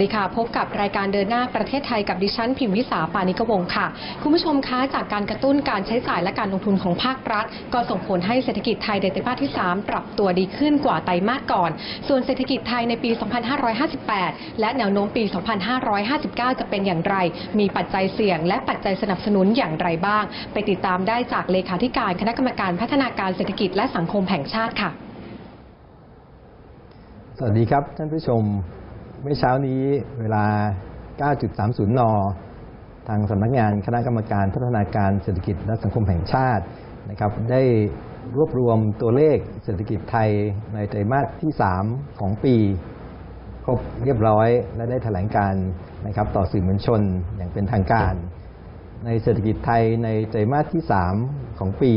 ดีค่ะ พบกับรายการเดินหน้าประเทศไทยกับดิฉันพิมพ์วิสาปานิกวงค่ะ คุณผู้ชมคะจากการกระตุ้นการใช้จ่ายและการลงทุนของภาครัฐ ก็ส่งผลให้เศรษฐกิจไทยในไตรมาสที่ 3 ปรับตัวดีขึ้นกว่าไตรมาสก่อน ส่วนเศรษฐกิจไทยในปี 2558 และแนวโน้มปี 2559 จะเป็นอย่างไร มีปัจจัยเสี่ยง และปัจจัยสนับสนุนอย่างไรบ้าง ไปติดตามได้จากเลขาธิการคณะกรรมการพัฒนาการเศรษฐกิจและสังคมแห่งชาติค่ะ สวัสดีครับท่านผู้ชม เมื่อเช้านี้เวลา 9.30 น ทางสำนักงานคณะกรรมการพัฒนาการเศรษฐกิจและสังคมแห่งชาตินะครับได้รวบรวมตัวเลขเศรษฐกิจไทยในไตรมาสที่ 3 ของปี ครบเรียบร้อยและได้แถลงการนะครับต่อสื่อมวลชนอย่างเป็นทางการ ในเศรษฐกิจไทยในไตรมาสที่ 3 ของปี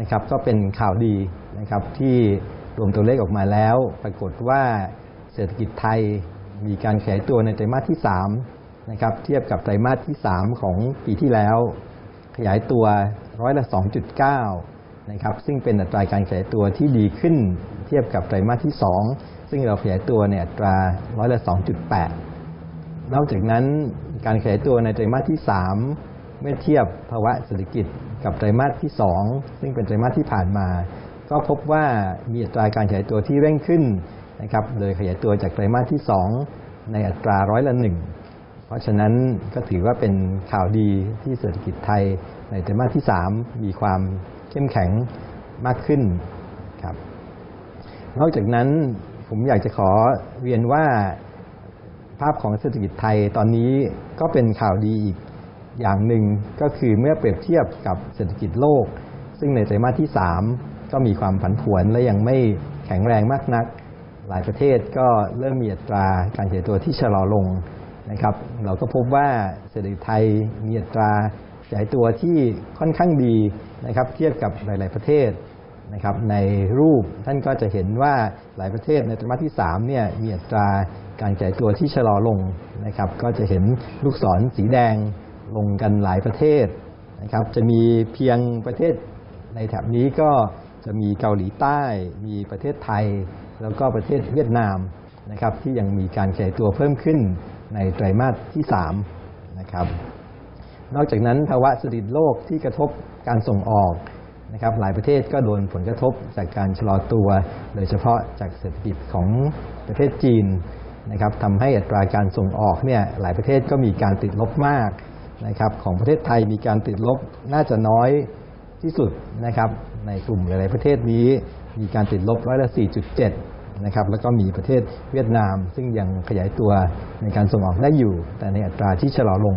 นะครับก็เป็นข่าวดีนะครับที่รวมตัวเลขออกมาแล้ว ปรากฏว่าเศรษฐกิจไทย มีการขยายตัวในไตรมาสที่3นะครับเทียบกับไตรมาสที่ 3 ของปีที่แล้ว ขยายตัวร้อยละ 2.9นะครับซึ่งเป็นอัตราการขยายตัวที่ดีขึ้น เทียบกับไตรมาสที่ 2 ซึ่งเราขยายตัวเนี่ยอัตราร้อยละ 2.8 นอกจากนั้นการขยายตัวในไตรมาสที่ 3 เมื่อเทียบภาวะเศรษฐกิจกับไตรมาสที่ 2 ซึ่งเป็นไตรมาสที่ผ่านมา ก็พบว่ามีอัตราการขยายตัวที่เร่งขึ้น นะครับโดยขยายตัวจากไตรมาสที่ 2 ในอัตราร้อยละหนึ่งเพราะฉะนั้นก็ถือว่าเป็นข่าวดีที่เศรษฐกิจไทยในไตรมาสที่ 3 มีความเข้มแข็งมากขึ้นครับนอกจากนั้นผมอยากจะขอเรียนว่าภาพของเศรษฐกิจไทยตอนนี้ก็เป็นข่าวดีอีกอย่างหนึ่งก็คือเมื่อเปรียบเทียบกับเศรษฐกิจโลก ซึ่งในไตรมาสที่ 3 ก็มีความผันผวนและยังไม่แข็งแรงมากนัก หลายประเทศก็เริ่มมีอัตราการขยายตัวที่ชะลอลงนะครับ เราก็พบว่าเศรษฐกิจไทยมีอัตราขยายตัวที่ค่อนข้างดีนะครับ เทียบกับหลาย ๆประเทศนะครับในรูปท่านก็จะเห็นว่าหลายประเทศในไตรมาสที่3เนี่ยมีอัตราการขยายตัวที่ชะลอลงนะครับ ก็จะเห็นลูกศรสีแดงลงกันหลายประเทศนะครับ จะมีเพียงประเทศในแถบนี้ก็จะมีเกาหลีใต้ มีประเทศไทย แล้วก็ประเทศเวียดนามนะครับที่ยังมีการขยายตัวเพิ่มขึ้นในไตรมาสที่3นะครับนอกจากนั้นภาวะเศรษฐกิจโลกที่กระทบการส่งออกนะครับหลายประเทศก็โดนผลกระทบจากการชะลอตัว โดยเฉพาะจากเศรษฐกิจของประเทศจีนนะครับทำให้อัตราการส่งออกเนี่ยหลายประเทศก็มีการติดลบมากนะครับของประเทศไทยมีการติดลบน่าจะน้อยที่สุดนะครับ ในกลุ่มหลาย ๆ ประเทศนี้ มีการติดลบร้อยละ 4.7 นะครับ แล้วก็มีประเทศเวียดนาม ซึ่งยังขยายตัวในการส่งออกได้อยู่ แต่ในอัตราที่ชะลอลง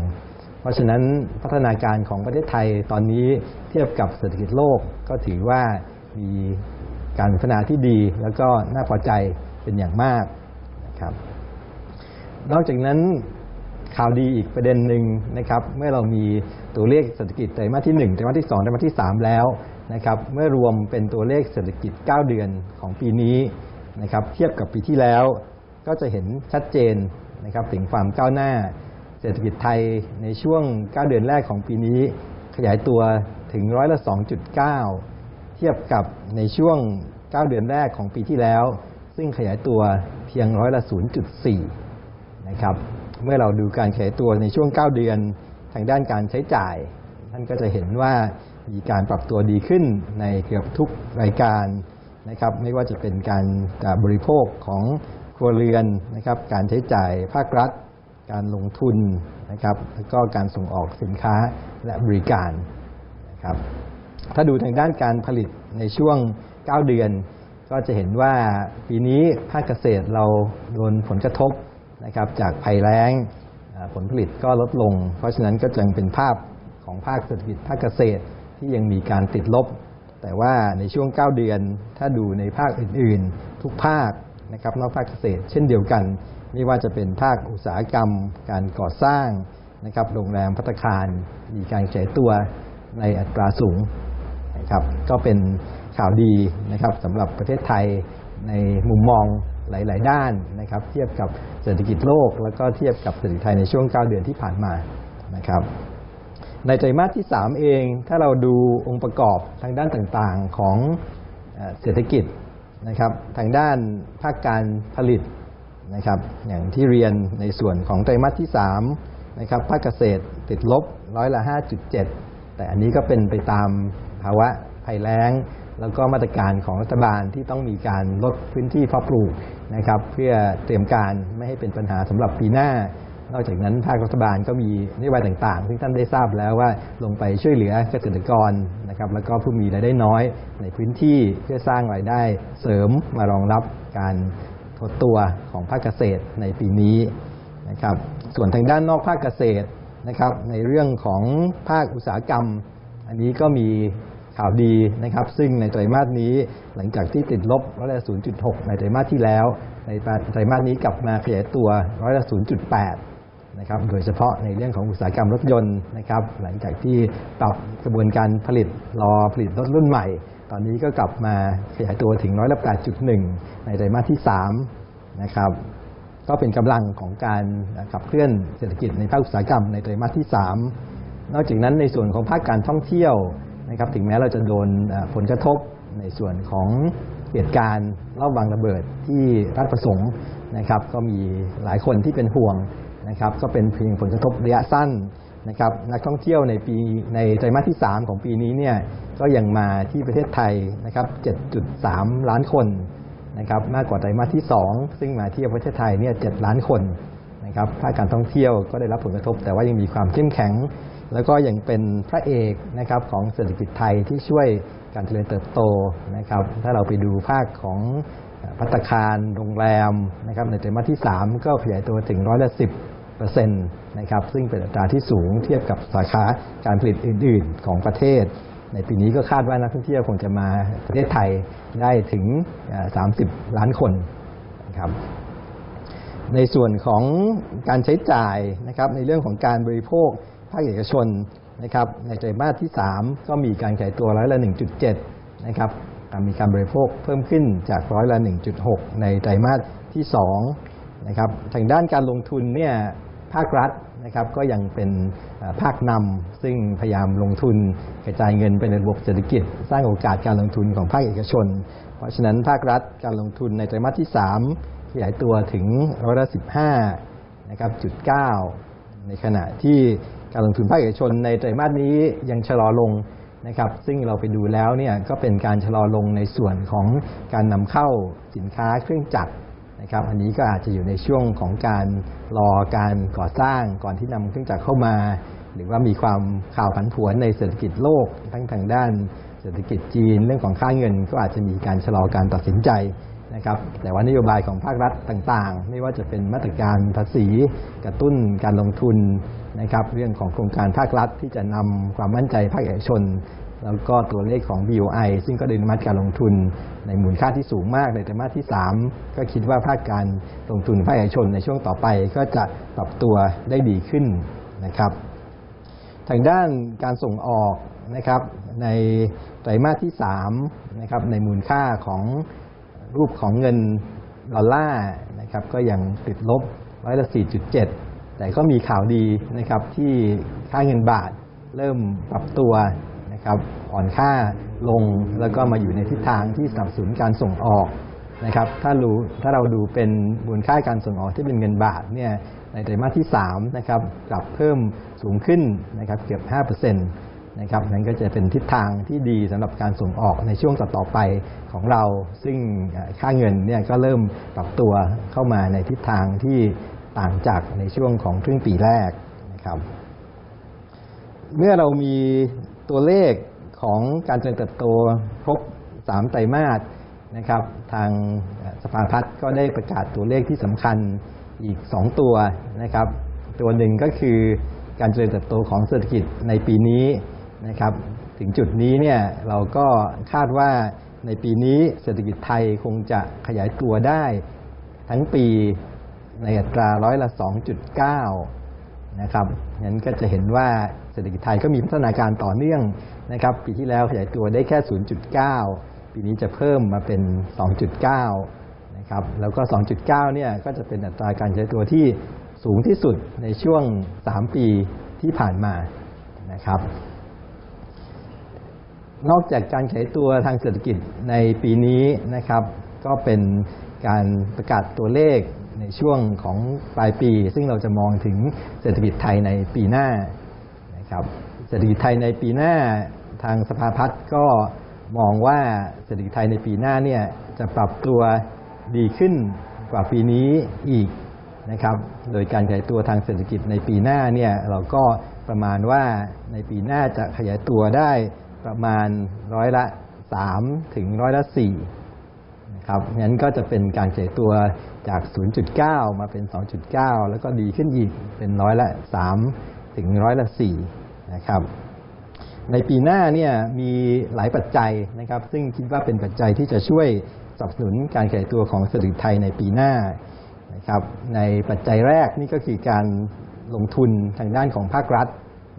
เพราะฉะนั้นพัฒนาการของประเทศไทยตอนนี้เทียบกับเศรษฐกิจโลกก็ถือว่ามีการพัฒนาที่ดี แล้วก็น่าพอใจเป็นอย่างมากนะครับ นอกจากนั้นข่าวดีอีกประเด็นหนึ่งนะครับ เมื่อเรามีตัวเลขเศรษฐกิจไตรมาสที่ 1 ไตรมาสที่ 2 ไตรมาสที่ 3 แล้ว นะครับเมื่อรวมเป็นตัวเลขเศรษฐกิจ 9 เดือนของปีนี้นะครับเทียบกับปีที่แล้ว ก็จะเห็นชัดเจนนะครับถึงความก้าวหน้า เศรษฐกิจไทยในช่วง 9 เดือนแรกของปีนี้ ขยายตัวถึงร้อยละ 2.9 เทียบกับในช่วง 9 เดือนแรกของปีที่แล้ว ซึ่งขยายตัวเพียงร้อยละ 0.4 นะครับเมื่อเราดูการขยายตัวในช่วง 9 เดือนทางด้านการใช้จ่าย ท่านก็จะเห็นว่า มีการปรับตัวดีขึ้นในเกือบทุกรายการนะครับ ไม่ว่าจะเป็นการบริโภคของครัวเรือนนะครับ การใช้จ่ายภาครัฐ การลงทุนนะครับ แล้วก็การส่งออกสินค้าและบริการนะครับ ถ้าดูทางด้านการผลิตในช่วง 9 เดือน ก็จะเห็นว่าปีนี้ภาคเกษตรเราโดนผลกระทบนะครับจากภัยแล้งผลผลิตก็ลดลง เพราะฉะนั้นก็จึงเป็นภาพของภาคเศรษฐกิจภาคเกษตร ที่ยังมีการติดลบ แต่ว่าในช่วง 9 เดือน ถ้าดูในภาคอื่นๆ ทุกภาคนะครับนอกภาคเกษตร เช่นเดียวกัน ไม่ว่าจะเป็นภาคอุตสาหกรรม การก่อสร้างนะครับโรงแรมพัตคาร มีการขยายตัวในอัตราสูงนะครับก็เป็นข่าวดีนะครับสำหรับประเทศไทยในมุมมองหลาย ๆ ด้านนะครับ เทียบกับเศรษฐกิจโลก แล้วก็เทียบกับเศรษฐกิจไทยในช่วง 9 เดือนที่ผ่านมานะครับ ในไตรมาสที่ 3 เอง ถ้าเราดูองค์ประกอบทางด้านต่างๆของเศรษฐกิจนะครับ ทางด้านภาคการผลิตนะครับ อย่างที่เรียนในส่วนของไตรมาสที่3นะครับ ภาคเกษตรติดลบร้อยละ 5.7 แต่อันนี้ก็เป็นไปตามภาวะภัยแล้ง แล้วก็มาตรการของรัฐบาลที่ต้องมีการลดพื้นที่เพาะปลูกนะครับ เพื่อเตรียมการไม่ให้เป็นปัญหาสำหรับปีหน้า นอกจากนั้นภาครัฐบาลก็มีนโยบายต่างๆ ซึ่งท่านได้ทราบแล้วว่าลงไปช่วยเหลือเกษตรกรนะครับแล้วก็ผู้มีรายได้น้อยในพื้นที่เพื่อสร้างรายได้เสริมมารองรับการถดตัวของภาคเกษตรในปีนี้นะครับส่วนทางด้านนอกภาคเกษตรนะครับในเรื่องของภาคอุตสาหกรรม อันนี้ก็มีข่าวดีนะครับ ซึ่งในไตรมาสนี้หลังจากที่ติดลบร้อยละ 0.6 ในไตรมาสที่แล้ว ในไตรมาสนี้กลับมาขยายตัวร้อยละ 0.8 นะครับโดยเฉพาะในเรื่องของอุตสาหกรรมรถยนต์นะครับหลังจากที่ปรับกระบวนการผลิตรอผลิตรถรุ่นใหม่ ตอนนี้ก็กลับมาขยายตัวถึงร้อยละ8.1 ในไตรมาสที่3นะครับก็เป็นกำลังของการขับเคลื่อนเศรษฐกิจในภาคอุตสาหกรรมในไตรมาสที่ 3 นอกจากนั้นในส่วนของภาคการท่องเที่ยวนะครับถึงแม้เราจะโดนผลกระทบในส่วนของเหตุการณ์รอบวางระเบิดที่รัฐประสงค์นะครับ ก็มีหลายคนที่เป็นห่วง นะครับก็เป็นเพียงผลกระทบระยะสั้นนะครับนักท่องเที่ยวในปีในไตรมาสที่ 3 ของปีนี้เนี่ยก็ยังมาที่ประเทศไทยนะครับ 7.3 ล้านคนนะครับมากกว่าไตรมาสที่ 2 ซึ่งมาเที่ยวประเทศไทยเนี่ย 7 ล้านคนนะครับภาคการท่องเที่ยวก็ได้รับผลกระทบ แต่ว่ายังมีความเข้มแข็ง แล้วก็ยังเป็นพระเอกนะครับของเศรษฐกิจไทยที่ช่วยการเจริญเติบโตนะครับถ้าเราไปดูภาคของพัตตาคารโรงแรมนะครับในไตรมาสที่ 3 ก็ขยายตัวถึงร้อยละสิ บเปอร์เซ็นต์นะครับซึ่งเป็นอัตราที่สูงเทียบกับสาขาการผลิตอื่น ๆ ของประเทศ ในปีนี้ก็คาดว่านักท่องเที่ยวคงจะมาประเทศไทยได้ถึง 30 ล้านคนนะครับในส่วนของการใช้จ่ายนะครับในเรื่องของการบริโภคภาคเอกชนนะครับในไตรมาสที่ 3 ก็มีการขยายตัวร้อยละ 1.7 นะครับมีการบริโภคเพิ่มขึ้นจากร้อยละ 1.6 ในไตรมาสที่2นะครับทางด้านการลงทุนเนี่ย ภาครัฐนะครับก็ยังเป็นภาคนำซึ่งพยายามลงทุนกระจายเงินไปในระบบเศรษฐกิจ สร้างโอกาสการลงทุนของภาคเอกชน เพราะฉะนั้นภาครัฐการลงทุนในไตรมาสที่ 3 ขยายตัวถึงร้อยละ15นะครับจุด9ในขณะที่การลงทุนภาคเอกชนในไตรมาสนี้ยังชะลอลงนะครับซึ่งเราไปดูแล้วเนี่ยก็เป็นการชะลอลงในส่วนของการนำเข้าสินค้าเครื่องจักร นะครับอันนี้ก็อาจจะอยู่ในช่วงของการรอการก่อสร้างก่อนที่นำเครื่องจักรเข้ามา หรือว่ามีความข่าวผันผวนในเศรษฐกิจโลก ทั้งทางด้านเศรษฐกิจจีนเรื่องของค่าเงิน ก็อาจจะมีการชะลอการตัดสินใจนะครับแต่ว่านโยบายของภาครัฐต่างๆ ไม่ว่าจะเป็นมาตรการภาษีกระตุ้นการลงทุนนะครับเรื่องของโครงการภาครัฐที่จะนำความมั่นใจภาคเอกชน แล้วก็ตัวเลขของ BOI ซึ่งก็ด้อนุมัติการลงทุนในมูลค่าที่สูงมากในไตรมาสที่ 3 ก็คิดว่าภาคการลงทุนภาคเอกชนในช่วงต่อไปก็จะปรับตัวได้ดีขึ้นนะครับ ทางด้านการส่งออกนะครับในไตรมาสที่3นะครับในมูลค่าของรูปของเงินดอลลาร์นะครับก็ยังติดลบร้อยละ4.7 แต่ก็มีข่าวดีนะครับที่ค่าเงินบาทเริ่มปรับตัว นะครับอ่อนค่าลงแล้วก็มาอยู่ในทิศทางที่สนับสนุนการส่งออกนะครับถ้ารู้ถ้าเราดูเป็นมูลค่าการส่งออกที่เป็นเงินบาทเนี่ยในไตรมาสที่3นะครับกลับเพิ่มสูงขึ้นนะครับเกือบ5%นะครับนั่นก็จะเป็นทิศทางที่ดีสำหรับการส่งออกในช่วงต่อๆไปของเรา ซึ่งค่าเงินเนี่ยก็เริ่มปรับตัวเข้ามาในทิศทางที่ต่างจากในช่วงของครึ่งปีแรกนะครับเมื่อเรามี ตัวเลขของการเจริญเติบโตครบ3ไตรมาสนะครับ ทางสภาพัฒน์ก็ได้ประกาศตัวเลขที่สำคัญอีก 2 ตัวนะครับ ตัวหนึ่งก็คือการเจริญเติบโตของเศรษฐกิจในปีนี้นะครับ ถึงจุดนี้เนี่ยเราก็คาดว่าในปีนี้เศรษฐกิจไทยคงจะขยายตัวได้ทั้งปีในอัตราร้อยละ 2.9 นะครับงั้นก็จะเห็นว่าเศรษฐกิจไทยก็มีพัฒนาการต่อเนื่องนะครับ ปีที่แล้วขยายตัวได้แค่ 0.9 ปีนี้จะเพิ่มมาเป็น 2.9 นะครับ แล้วก็ 2.9 เนี่ยก็จะเป็นอัตราการขยายตัวที่สูงที่สุดในช่วง 3 ปีที่ผ่านมานะครับ นอกจากการขยายตัวทางเศรษฐกิจในปีนี้นะครับ ก็เป็นการประกาศตัวเลข ในช่วงของปลายปี ซึ่งเราจะมองถึงเศรษฐกิจไทยในปีหน้านะครับเศรษฐกิจไทยในปีหน้าทางสภาพัฒน์ก็มองว่าเศรษฐกิจไทยในปีหน้าเนี่ยจะปรับตัวดีขึ้นกว่าปีนี้อีกนะครับ โดยการขยายตัวทางเศรษฐกิจในปีหน้าเนี่ยเราก็ประมาณว่าในปีหน้าจะขยายตัวได้ประมาณร้อยละ 3 ถึงร้อยละ 4 ครับงั้นก็จะเป็นการขยายตัวจาก 0.9 มาเป็น 2.9 แล้วก็ดีขึ้นอีกเป็นร้อยละ 3 ถึงร้อยละ 4 นะครับ ในปีหน้าเนี่ยมีหลายปัจจัยนะครับ ซึ่งคิดว่าเป็นปัจจัยที่จะช่วยสนับสนุนการขยายตัวของเศรษฐกิจไทยในปีหน้านะครับ ในปัจจัยแรกนี่ก็คือการลงทุนทางด้านของภาครัฐ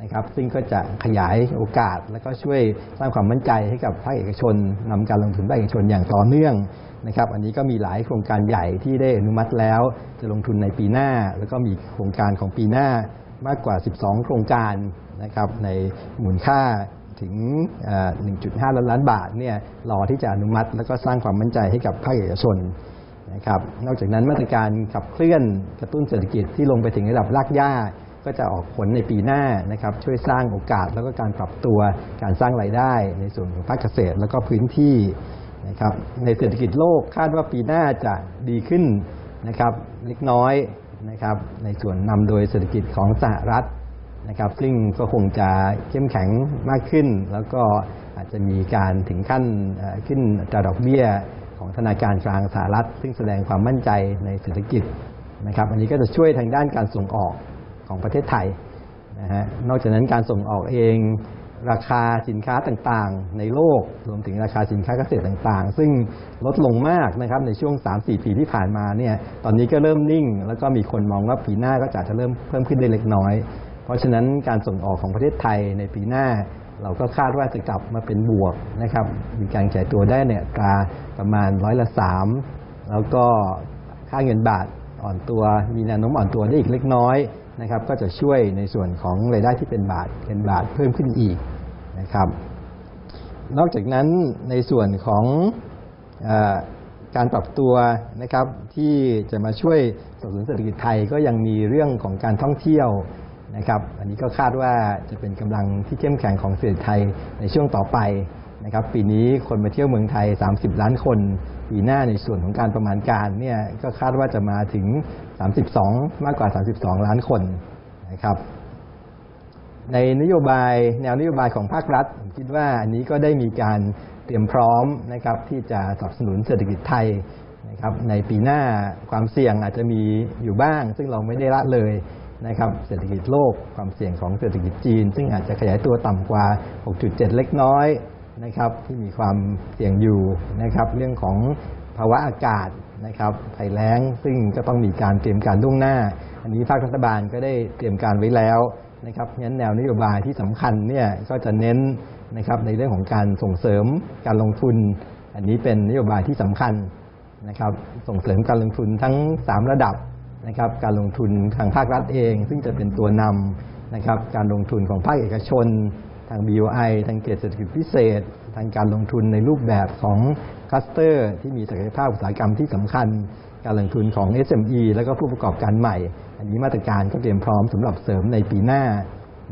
นะครับซึ่งก็จะขยายโอกาส และก็ช่วยสร้างความมั่นใจให้กับภาคเอกชนนำการลงทุนภาคเอกชนอย่างต่อเนื่องนะครับอันนี้ก็มีหลายโครงการใหญ่ที่ได้อนุมัติแล้ว จะลงทุนในปีหน้า แล้วก็มีโครงการของปีหน้ามากกว่า 12 โครงการนะครับในมูลค่าถึง 1.5 ล้านล้านบาทเนี่ยรอที่จะอนุมัติ แล้วก็สร้างความมั่นใจให้กับภาคเอกชนนะครับนอกจากนั้นมาตรการขับเคลื่อนกระตุ้นเศรษฐกิจที่ลงไปถึงระดับรากหญ้า ก็จะออกผลในปีหน้านะครับช่วยสร้างโอกาสแล้วก็การปรับตัวการสร้างรายได้ ในส่วนของภาคเกษตรแล้วก็พื้นที่นะครับในเศรษฐกิจโลกคาดว่าปีหน้าจะดีขึ้นนะครับเล็กน้อยนะครับในส่วนนำโดยเศรษฐกิจของสหรัฐนะครับซึ่งก็คงจะเข้มแข็งมากขึ้น แล้วก็อาจจะมีการถึงขั้นขึ้นอัตราดอกเบี้ยของธนาคารกลางสหรัฐ ซึ่งแสดงความมั่นใจในเศรษฐกิจนะครับอันนี้ก็จะช่วยทางด้านการส่งออก ของประเทศไทยนะฮะนอกจากนั้นการส่งออกเองราคาสินค้าต่างๆ ในโลกรวมถึงราคาสินค้าเกษตรต่างๆ ซึ่งลดลงมากนะครับในช่วง 3-4 ปีที่ผ่านมาเนี่ยตอนนี้ก็เริ่มนิ่ง แล้วก็มีคนมองว่าปีหน้าก็จะจะเริ่มเพิ่มขึ้นได้เล็กน้อย เพราะฉะนั้นการส่งออกของประเทศไทยในปีหน้า เราก็คาดว่าจะกลับมาเป็นบวกนะครับมีการขยายตัวได้เนี่ยตราประมาณร้อยละสามแล้วก็ค่าเงินบาทอ่อนตัวมีแนวโน้มอ่อนตัวได้อีกเล็กน้อย นะครับก็จะช่วยในส่วนของรายได้ที่เป็นบาทเงินบาทเพิ่มขึ้นอีกนะครับนอกจากนั้นในส่วนของอการปรับตัวนะครับที่จะมาช่วยสนับสนุนเศรษฐกิจไทยก็ยังมีเรื่องของการท่องเที่ยวนะครับ อันนี้ก็คาดว่าจะเป็นกำลังที่เข้มแข็งของเศรษฐกิจไทยในช่วงต่อไป นะครับปีนี้คนมาเที่ยวเมืองไทย 30 ล้านคน ปีหน้าในส่วนของการประมาณการเนี่ยก็คาดว่าจะมาถึง 32 มากกว่า 32 ล้านคนนะครับในนโยบายแนวนโยบายของภาครัฐผมคิดว่าอันนี้ก็ได้มีการเตรียมพร้อมนะครับที่จะสนับสนุนเศรษฐกิจไทยนะครับในปีหน้าความเสี่ยงอาจจะมีอยู่บ้าง ซึ่งเราไม่ได้ละเลยนะครับเศรษฐกิจโลกความเสี่ยงของเศรษฐกิจจีน ซึ่งอาจจะขยายตัวต่ำกว่า 6.7 เล็กน้อย นะครับที่มีความเสี่ยงอยู่นะครับ เรื่องของภาวะอากาศนะครับภัยแล้งซึ่งก็ต้องมีการเตรียมการล่วงหน้า อันนี้ภาครัฐบาลก็ได้เตรียมการไว้แล้วนะครับงั้นแนวนโยบายที่สำคัญเนี่ยก็จะเน้นนะครับในเรื่องของการส่งเสริมการลงทุน อันนี้เป็นนโยบายที่สำคัญนะครับส่งเสริมการลงทุนทั้ง 3 ระดับนะครับการลงทุนทางภาครัฐเอง ซึ่งจะเป็นตัวนำนะครับการลงทุนของภาคเอกชน ทาง BOI ทางเกษตรเศรษฐกิจพิเศษ ทางการลงทุนในรูปแบบของคลัสเตอร์ ที่มีศักยภาพอุตสาหกรรมที่สำคัญ การลงทุนของ SME แล้วก็ผู้ประกอบการใหม่ อันนี้มาตรการก็เตรียมพร้อมสำหรับเสริมในปีหน้า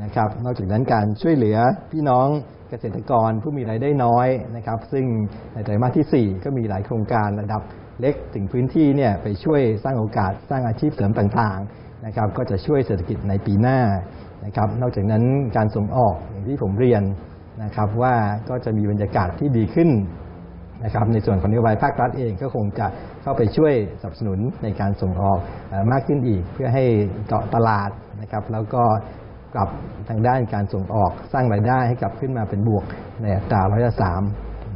นะครับนอกจากนั้นการช่วยเหลือพี่น้องเกษตรกรผู้มีรายได้น้อยนะครับซึ่งในไตรมาสที่ 4 ก็มีหลายโครงการระดับเล็กถึงพื้นที่เนี่ยไปช่วยสร้างโอกาสสร้างอาชีพเสริมต่างๆนะครับก็จะช่วยเศรษฐกิจในปีหน้า นะครับนอกจากนั้นการส่งออกอย่างที่ผมเรียนนะครับว่าก็จะมีบรรยากาศที่ดีขึ้นนะครับในส่วนของนโยบายภาครัฐเองก็คงจะเข้าไปช่วยสนับสนุนในการส่งออกมากขึ้นอีก เพื่อให้เจาะตลาดนะครับแล้วก็กลับทางด้านการส่งออกสร้างรายได้ให้กลับขึ้นมาเป็นบวกในอัตราร้อยละสาม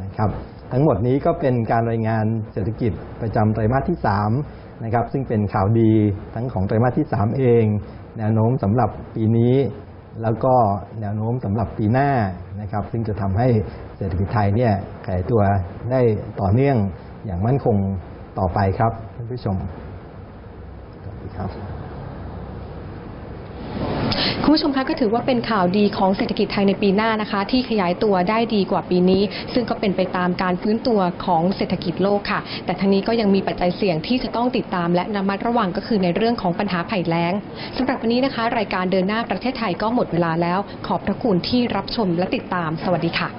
นะครับทั้งหมดนี้ก็เป็นการรายงานเศรษฐกิจประจำไตรมาสที่3นะครับซึ่งเป็นข่าวดีทั้งของไตรมาสที่ 3 เอง แนวโน้มสำหรับปีนี้ แล้วก็แนวโน้มสำหรับปีหน้านะครับ ซึ่งจะทำให้เศรษฐกิจไทยเนี่ยขยายตัวได้ต่อเนื่องอย่างมั่นคงต่อไปครับท่านผู้ชมสวัสดีครับ คุณผู้ชมคะก็ถือว่าเป็นข่าวดีของเศรษฐกิจไทยในปีหน้านะคะ ที่ขยายตัวได้ดีกว่าปีนี้ ซึ่งก็เป็นไปตามการฟื้นตัวของเศรษฐกิจโลกค่ะ แต่ทั้งนี้ก็ยังมีปัจจัยเสี่ยงที่จะต้องติดตามและระมัดระวังก็คือในเรื่องของปัญหาภัยแล้งสำหรับวันนี้นะคะ รายการเดินหน้าประเทศไทยก็หมดเวลาแล้ว ขอบพระคุณที่รับชมและติดตาม สวัสดีค่ะ